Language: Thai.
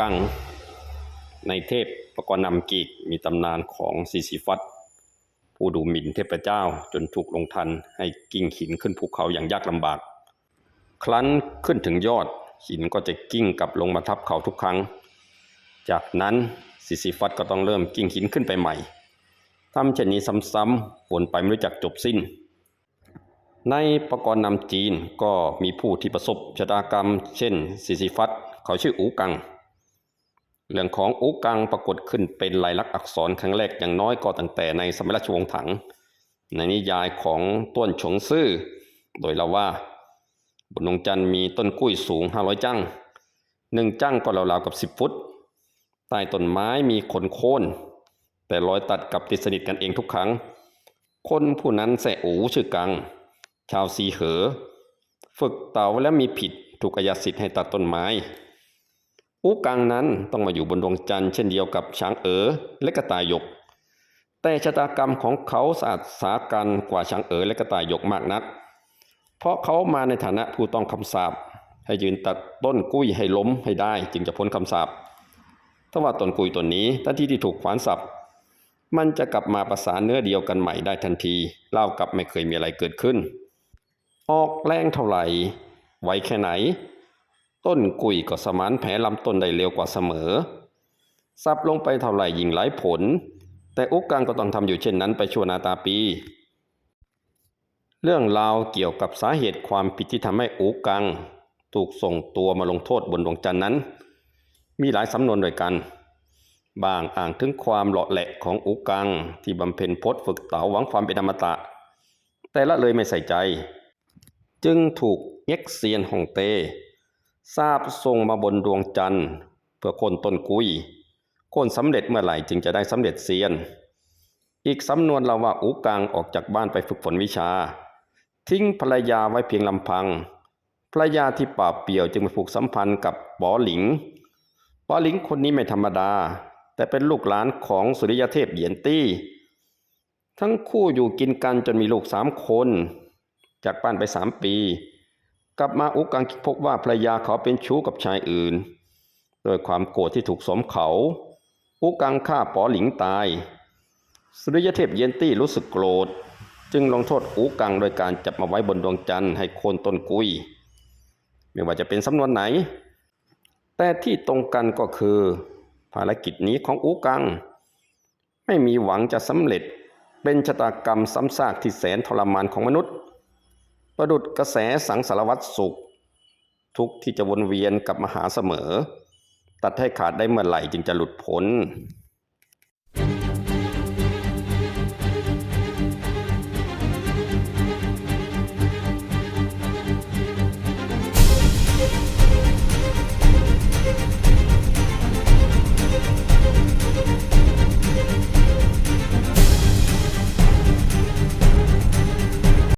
กัง ในเทพปกรณ์นำกีกมีตำนานของซีซิฟัสผู้ดูหมิ่นเทพเจ้าจนถูกลงทันให้กิ้งหินขึ้นภูเขาอย่างยากลำบาก ครั้นขึ้นถึงยอดหินก็จะกิ้งกลับลงมาทับเขาทุกครั้ง จากนั้นซิซิฟัสก็ต้องเริ่มกิ้งหินขึ้นไปใหม่ทำเช่นนี้ซ้ำๆวนไปไม่รู้จักจบสิ้น ในประกรณ์นำจีนก็มีผู้ที่ประสบชะตากรรม เช่นซิซิฟัสเขาชื่ออูกัง เรื่องของอูกังปรากฏขึ้นเป็นลายลักษณ์อักษรครั้งแรกอย่างน้อยก็ตั้งแต่ในสมัยราชวงศ์ถัง ในนิยายของต้วนฉงซื่อ โดยเราว่าบนดวงจันทร์มีต้นกุ้ยสูง 500 จั่งหนึ่งจั่งก็ราวๆกับ 10 ฟุต ใต้ต้นไม้มีขนโค่นแต่รอยตัดกับติดสนิทกันเองทุกครั้ง คนผู้นั้นแสอูชื่อกัง ชาวซีเหอ ฝึกเต่าและมีผิดถูกอาญาสิทธิ์ให้ตัดต้นไม้ อูกังนั้นต้องมาอยู่บนดวงจันทร์เช่นเดียวกับช้างเอ๋อและกระต่ายหยก แต่ชะตากรรมของเขาสะอาดสากันกว่าช้างเอ๋อและกระต่ายหยกมากนัก เพราะเขามาในฐานะผู้ต้องคำสาปให้ยืนตัดต้นกุ้ยให้ล้มให้ได้จึงจะพ้นคำสาปถ้าว่าต้นกุ้ยต้นนี้ทันทีที่ถูกขวานสับมันจะกลับมาประสานเนื้อเดียวกันใหม่ได้ทันทีเล่ากับไม่เคยมีอะไรเกิดขึ้น ออกแรงเท่าไหร่ ไวแค่ไหน ต้นกุยก็สมานแผลลำต้นได้เร็วกว่าเสมอซับลงไปเท่าไหร่ยิ่งหลายผล แต่อุกกังก็ต้องทำอยู่เช่นนั้นไปชั่วนาตาปี เรื่องราวเกี่ยวกับสาเหตุความผิดที่ทำให้อุกกัง ถูกส่งตัวมาลงโทษบนดวงจันทร์นั้น มีหลายสำนวนด้วยกัน บางอ่างถึงความหลาะแหละของอุกกัง ที่บำเพ็ญพจน์ฝึกเต๋าหวังความเป็นอมตะ แต่ละเลยไม่ใส่ใจ จึงถูกเอ็กเซียนฮ่องเต้ ทราบส่งมาบนดวงจันทร์ เพื่อโคนต้นกุยโคนสำเร็จเมื่อไหร่จึงจะได้สำเร็จเซียน อีกสำนวนเราว่าอูกังออกจากบ้านไปฝึกฝนวิชา ทิ้งภรรยาไว้เพียงลำพัง ภรรยาที่ป่าเปี่ยวจึงไปผูกสัมพันธ์กับป๋อหลิงป๋อหลิงคนนี้ไม่ธรรมดา แต่เป็นลูกหลานของสุริยเทพเหยียนตี้ ทั้งคู่อยู่กินกันจนมีลูกสามคน จากบ้านไปสามปี กลับมาอุกังพบว่าภรรยาเขาเป็นชู้กับชายอื่น โดยความโกรธที่ถูกสมเขา อุกังฆ่าป๋อหลิงตาย สุริยเทพเยนตี้รู้สึกโกรธ จึงลงโทษอูกังโดยการจับมาไว้บนดวงจันทร์ให้โคนต้นกุย ไม่ว่าจะเป็นสำนวนไหน แต่ที่ตรงกันก็คือ ภารกิจนี้ของอูกัง ไม่มีหวังจะสำเร็จเป็นชะตากรรมซ้ำซากที่แสนทรมานของมนุษย์ ประดุดกระแสสังสารวัตรสุข ทุกที่จะวนเวียนกลับมาหาเสมอ ตัดให้ขาดได้เมื่อไหร่จึงจะหลุดพ้น